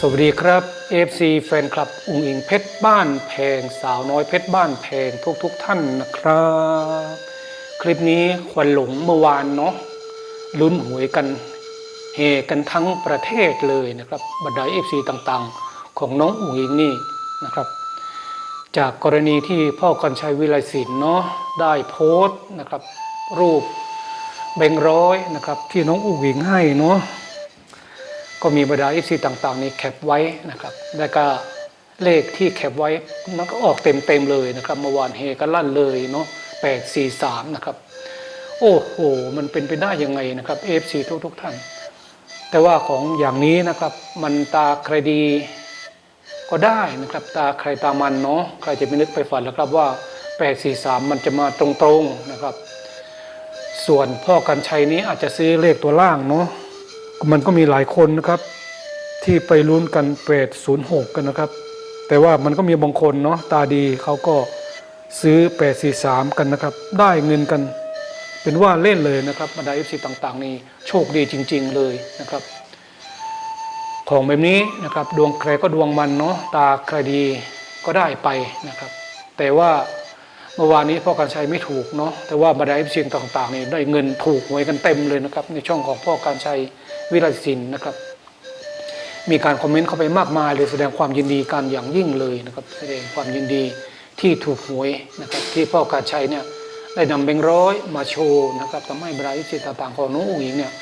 สวัสดีครับ FC แฟนคลับอุงอิงเพชรบ้านแพงสาวน้อยเพชรบ้านแพงทุกทุกท่านนะครับ คลิปนี้ควันหลงเมื่อวานเนาะลุ้นหวยกันเฮกันทั้งประเทศเลยนะครับบรรดา FC ต่างๆ ของน้องอุงอิงนี่นะครับ จากกรณีที่พ่อกันชัยวิไลศิลป์เนาะได้โพสต์นะครับ รูปแบงค์ร้อยนะครับที่น้องอุงอิงให้เนาะ ก็มีบรรดา FC ต่างๆ นี่แคปไว้นะครับ แล้วก็เลขที่แคปไว้มันก็ออกเต็มๆเลยนะครับเมื่อวานเฮกันลั่นเลยเนาะ843นะครับ โอ้โห มันเป็นไปได้ยังไงนะครับ FC ทุกๆท่าน แต่ว่าของอย่างนี้นะครับ มันตาใครดีก็ได้นะครับ ตาใครตามันเนาะใครจะไปนึกไปฝันแล้วครับว่า843มันจะมาตรงๆนะครับ ส่วนพ่อกันชัยนี้อาจจะซื้อเลขตัวล่างเนาะ มันก็มีหลายคนนะครับ ที่ไปลุ้นกันเปดศูนย์หกกันนะครับ แต่ว่ามันก็มีบางคนเนาะตาดีเขาก็ซื้อแปดสี่สามกันนะครับ ได้เงินกัน เป็นว่าเล่นเลยนะครับบรรดาเอฟซีต่างๆ นี่โชคดีจริง ๆเลยนะครับ ของแบบนี้นะครับ ดวงใครก็ดวงมันเนาะตาใครดีก็ได้ไปนะครับ แต่ว่า เมื่อวานนี้พ่อการชัยไม่ถูกเนาะแต่ว่าบรรดาเอฟซีต่างๆนี่ได้เงินถูกหวยกันเต็มเลยนะครับ ในช่องของพ่อการชัยวิไลศิลป์นะครับ มีการคอมเมนต์เข้าไปมากมายเลยแสดงความยินดีกันอย่างยิ่งเลยนะครับ แสดงความยินดีที่ถูกหวยนะครับ ที่พ่อการชัยเนี่ยได้นำแบงร้อยมาโชว์นะครับทำให้บรรดาเอฟซีต่างๆของน้องอุ๋งอิงเนี่ย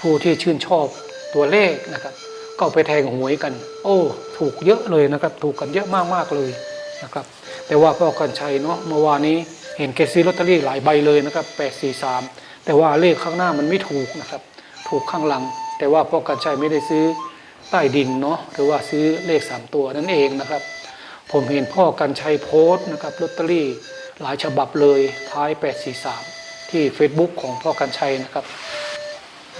ผู้ที่ชื่นชอบตัวเลขนะครับ ก็ไปแทงหวยกัน โอ้ ถูกเยอะเลยนะครับ ถูกกันเยอะมากๆเลย นะครับ แต่ว่าพ่อกันชัยเนาะเมื่อวานนี้เห็นแกซื้อลอตเตอรี่หลายใบเลยนะครับ843แต่ว่าเลขข้างหน้ามันไม่ถูกนะครับ ถูกข้างหลัง แต่ว่าพ่อกันชัยไม่ได้ซื้อใต้ดินเนาะหรือว่าซื้อเลข3ตัวนั่นเองนะครับ ผมเห็นพ่อกันชัยโพสต์นะครับลอตเตอรี่หลายฉบับเลยท้าย843ที่ Facebook ของพ่อกันชัยนะครับ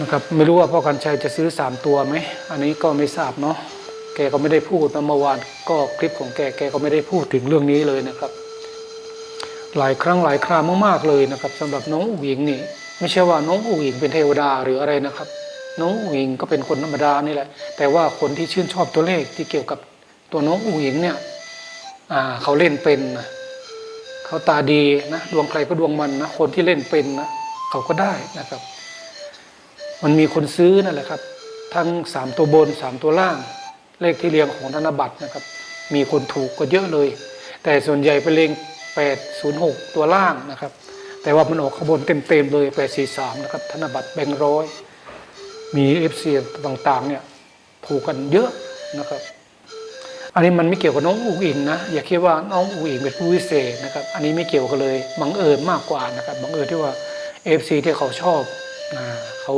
นะครับ ไม่รู้ว่าพ่อกันชัยจะซื้อ 3 ตัวไหม อันนี้ก็ไม่ทราบเนาะ แกก็ไม่ได้พูดนะเมื่อวานก็คลิปของแกแกก็ไม่ได้พูดถึงเรื่องนี้เลยนะครับ หลายครั้งหลายครามมากๆเลยนะครับสำหรับน้องอุ๋งอิงนี่ ไม่ใช่ว่าน้องอุ๋งอิงเป็นเทวดาหรืออะไรนะครับ น้องอุ๋งอิงก็เป็นคนธรรมดานี่แหละ แต่ว่าคนที่ชื่นชอบตัวเลขที่เกี่ยวกับตัวน้องอุ๋งอิงเนี่ยเขาเล่นเป็นนะเขาตาดีนะดวงใครก็ดวงมันนะคนที่เล่นเป็นนะเขาก็ได้นะครับ มันมีคนซื้อนั่นแหละครับ ทั้งสามตัวบนสามตัวล่าง เลขที่เรียงของธนบัตรนะครับ มีคนถูกก็เยอะเลย แต่ส่วนใหญ่ไปเลง806 ตัวล่างนะครับ แต่ว่ามันออกขบวนเต็มๆเลย 843 นะครับ ธนบัตรแบงค์ร้อย มี FC ต่างๆเนี่ยถูกกันเยอะนะครับ อันนี้มันไม่เกี่ยวกับน้องอุ๋งอิงนะ อย่าคิดว่าน้องอุ๋งอิงเป็นผู้วิเศษนะครับ อันนี้ไม่เกี่ยวกันเลย บังเอิญมากกว่านะครับบังเอิญที่ว่า FC ที่เขาชอบอเขา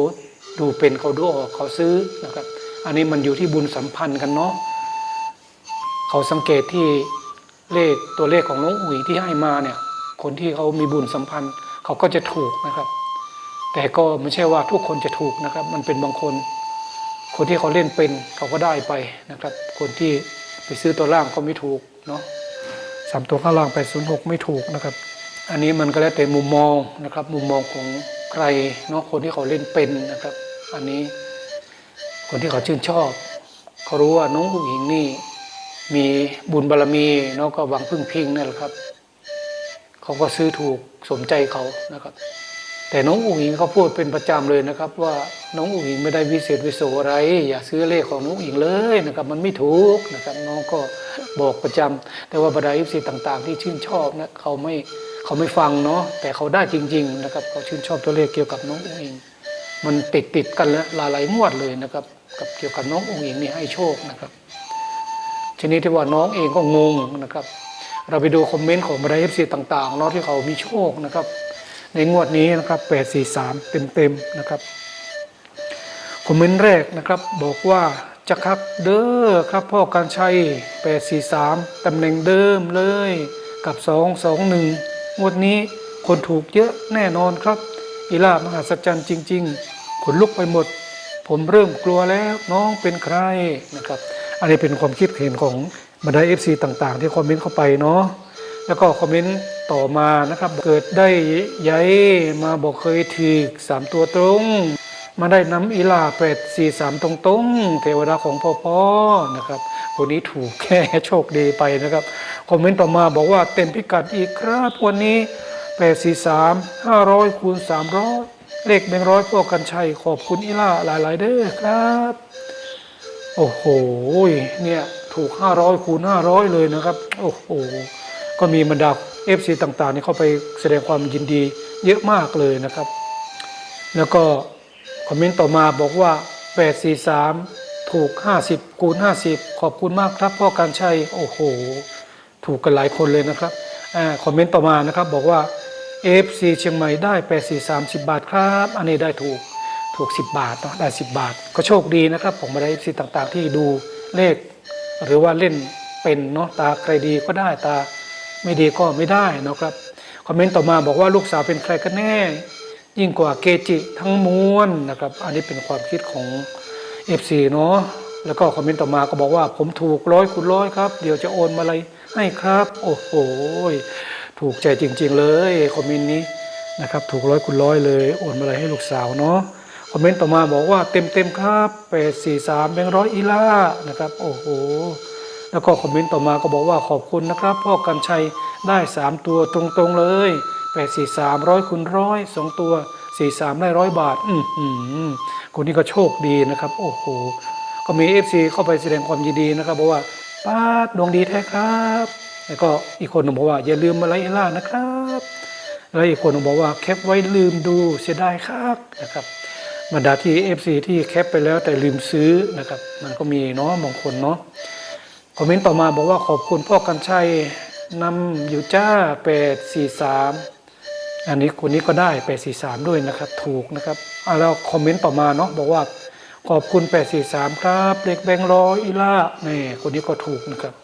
ดูเป็นเขาดูออกเขาซื้อนะครับ อันนี้มันอยู่ที่บุญสัมพันธ์กันเนาะเขาสังเกตที่เลขตัวเลขของน้องอุ๋ยที่ให้มาเนี่ย คนที่เขามีบุญสัมพันธ์ เขาก็จะถูกนะครับ แต่ก็ไม่ใช่ว่าทุกคนจะถูกนะครับ มันเป็นบางคน คนที่เขาเล่นเป็นเขาก็ได้ไปนะครับ คนที่ไปซื้อตัวล่างก็ไม่ถูกเนาะสามตัวข้างล่างไปศูนย์หกไม่ถูกนะครับ อันนี้มันก็แล้วแต่มุมมองนะครับ มุมมองของใครเนาะคนที่เขาเล่นเป็นนะครับ อันนี้ คนที่เขาชื่นชอบเขารู้ว่าน้องผู้หญิงนี่มีบุญบารมีเนาะก็หวังพึ่งพิงนั่นแหละครับเขาก็ซื้อถูกสมใจเขานะครับ แต่น้องอุ๋งอิงเขาพูดเป็นประจำเลยนะครับ ว่าน้องอุ๋งอิงไม่ได้วิเศษวิโสอะไร อย่าซื้อเลขของน้องอุ๋งอิงเลยนะครับ มันไม่ถูกนะครับ น้องก็บอกประจำแต่ว่าบรรดาอิฟซีต่างๆ ที่ชื่นชอบนะเขาไม่เขาไม่ฟังเนาะแต่เขาได้จริง ๆ นะครับเขาชื่นชอบตัวเลขเกี่ยวกับน้องอุ๋งอิง มันติดติดกันแล้วหลายงวดเลยนะครับ กับเกี่ยวกับน้องอุ๋งอิงนี่ให้โชคนะครับ ชนิดที่ว่าน้องเองก็งงนะครับ เราไปดูคอมเมนต์ของบรรดาเอฟซีต่างๆเนาะที่เขามีโชคนะครับ ในงวดนี้นะครับ843เต็มๆนะครับคอมเมนต์แรกนะครับบอกว่าจะคักเด้อครับพ่อการชัย843ตำแหน่งเดิมเลยกับ221งวดนี้คนถูกเยอะแน่นอนครับ อีลามหัศจรรย์จริง ๆ ขนลุกไปหมด ผมเริ่มกลัวแล้วน้องเป็นใครนะครับ อันนี้เป็นความคิดเห็นของบรรดาเอฟซีต่างๆ ที่คอมเมนต์เข้าไปเนาะแล้วก็คอมเมนต์ต่อมานะครับ เกิดได้ย้ายมาบอกเคยถีกสามตัวตรง มาได้น้ำอีลาเป็ดสี่สามตรงๆเทวดาของพ่อพ่อนะครับคนนี้ถูกแค่โชคดีไปนะครับ คอมเมนต์ต่อมาบอกว่าเต็มพิกัดอีกครับวันนี้ แปดสี่สามห้าร้อยคูณสามร้อยเลขแบงร้อยพวกกันชัยขอบคุณอีล่าหลาย ๆ เด้อครับ โอ้โหเนี่ยถูก500คูณ500เลยนะครับ โอ้โหก็มีบรรดา FC ต่างๆนี่เข้าไปแสดงความยินดีเยอะมากเลยนะครับ แล้วก็คอมเมนต์ต่อมาบอกว่า 843 ถูก 50 คูณ 50 ขอบคุณมากครับพ่อการชัย โอ้โห ถูกกันหลายคนเลยนะครับอาคอมเมนต์ต่อมานะครับบอกว่า FC เชียงใหม่ได้84 30บาทครับ อันนี้ได้ถูกถูก10บาทเนาะได้10บาท ก็โชคดีนะครับ ผมมาได้ FC ต่างๆ ที่ดูเลข หรือว่าเล่นเป็นเนาะตาใครดีก็ได้ตาไม่ดีก็ไม่ได้นะครับคอมเมนต์ต่อมาบอกว่าลูกสาวเป็นใครกันแน่ ยิ่งกว่าเกจิทั้งมวลนะครับ อันนี้เป็นความคิดของ FC เนาะแล้วก็คอมเมนต์ต่อมาก็บอกว่าผมถูกร้อยคูณร้อยครับ เดี๋ยวจะโอนมาอะไรให้ครับ โอ้โห ถูกใจจริง ๆ เลยคอมเมนต์นี้นะครับถูกร้อยคูณร้อยเลยโอนมาอะไรให้ลูกสาวเนาะคอมเมนต์ต่อมาบอกว่าเต็มเต็มๆครับแปดสี่สามแบงร้อยอีล่านะครับโอ้โหแล้วก็คอมเมนต์ต่อมาก็บอกว่าขอบคุณนะครับ พ่อกันชัยได้3ตัวตรงๆเลย8 4 3ร้อยคูณร้อยสองตัว4 3ได้ร้อยบาท อือหือคนนี้ก็โชคดีนะครับ โอ้โหก็มี FC เข้าไปแสดงความยินดีนะครับบอกว่าป้าดวงดีแท้ครับ แล้วก็อีกคนหนึงบอกว่า อย่าลืมมาไลค์ล่านะครับ แล้วอีกคนหนึงบอกว่าแคปไว้ลืมดูเสียดายครับนะครับบรรดาที่ FC ที่แคปไปแล้วแต่ลืมซื้อนะครับ มันก็มีเนาะบางคนเนาะคอมเมนต์ต่อมาบอกว่าขอบคุณพ่อกันชัยนำอยู่จ้า843อันนี้คนนี้ก็ได้843ด้วยนะครับ ถูกนะครับอะแล้วคอมเมนต์ต่อมาเนาะบอกว่าขอบคุณ843ครับ เล็กแบงค์ร้อยอีล่านี่คนนี้ก็ถูกนะครับ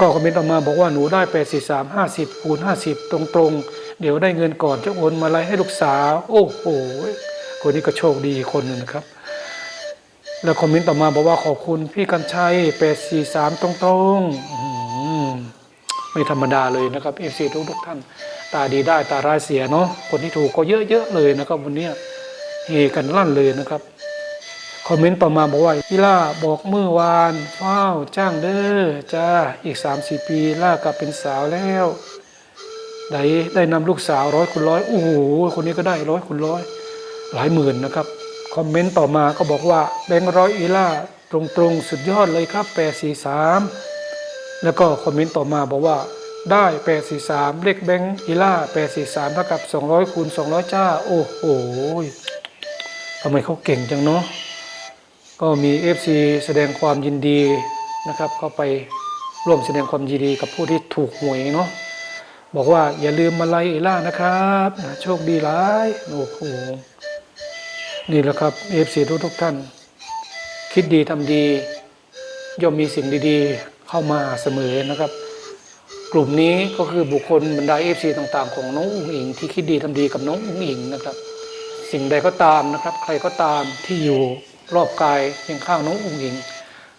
ก็คอมเมนต์ต่อมาบอกว่าหนูได้843 50คูณ50ตรงๆ เดี๋ยวได้เงินก่อนจะโอนมาไลให้ลูกสาว โอ้โหคนนี้ก็โชคดีคนหนึ่งนะครับ แล้วคอมเมนต์ต่อมาบอกว่าขอบคุณพี่กันชัย843ตรงๆอื้อหือไม่ธรรมดาเลยนะครับเอฟซีทุกทุกท่าน ตาดีได้ตาร้ายเสียเนาะคนที่ถูกก็เยอะๆเลยนะครับ วันนี้เฮกันลั่นเลยนะครับ อมเมนต์ต่อมาบอกว่าพี่ล่าบอกเมื่อวานฟ้าจ้างเด้อจ้าอีก3-4ปีล่ากลับเป็นสาวแล้วได้ได้นำลูกสาวร้อยคุณร้อยโอ้โหคนนี้ก็ได้ร้อยคุณร้อยหลายหมื่นนะครับ คอมเมนต์ต่อมาก็บอกว่าแบงค์ร้อยอีล่าตรงๆ สุดยอดเลยครับ843แล้วก็คอมเมนต์ต่อมาบอกว่าได้843เลขแบงค์อีล่า843เท่ากับ200คูณ200จ้า โอ้โหทำไมเขาเก่งจังเนาะ ก็มี FC แสดงความยินดีนะครับ ก็ไปร่วมแสดงความยินดีกับผู้ที่ถูกหวยเนาะบอกว่าอย่าลืมมาไลยอีล่านะครับโชคดีหลายโอ้โหนี่แหละครับเอฟซีทุกทุกท่าน คิดดีทำดี ย่อมมีสิ่งดีๆ เข้ามาเสมอนะครับ กลุ่มนี้ก็คือบุคคลบรรดาเอฟซีต่างๆ ของน้องอุ๋งอิงที่คิดดีทำดีกับน้องอุ๋งอิงนะครับ สิ่งใดก็ตามนะครับ ใครก็ตามที่อยู่ รอบกายเคียงข้างน้องอุ๋งอิง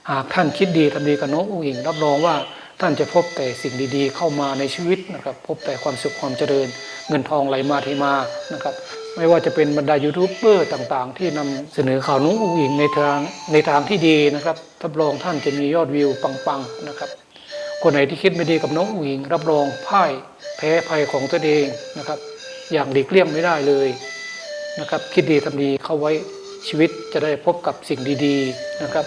หากท่านคิดดีทำดีกับน้องอุ๋งอิง รับรองว่าท่านจะพบแต่สิ่งดีๆ เข้ามาในชีวิตนะครับ พบแต่ความสุขความเจริญ เงินทองไหลมาเทมานะครับ ไม่ว่าจะเป็นบรรดายูทูบเบอร์ต่างๆ ที่นำเสนอข่าวน้องอุ๋งอิงในทางในทางที่ดีนะครับรับรองท่านจะมียอดวิวปังๆนะครับ คนไหนที่คิดไม่ดีกับน้องอุ๋งอิง รับรองพ่ายแพ้ภัยของตัวเองนะครับ อย่างหลีกเลี่ยงไม่ได้เลยนะครับ คิดดีทำดีเข้าไว้ ชีวิตจะได้พบกับสิ่งดี ๆ นะครับ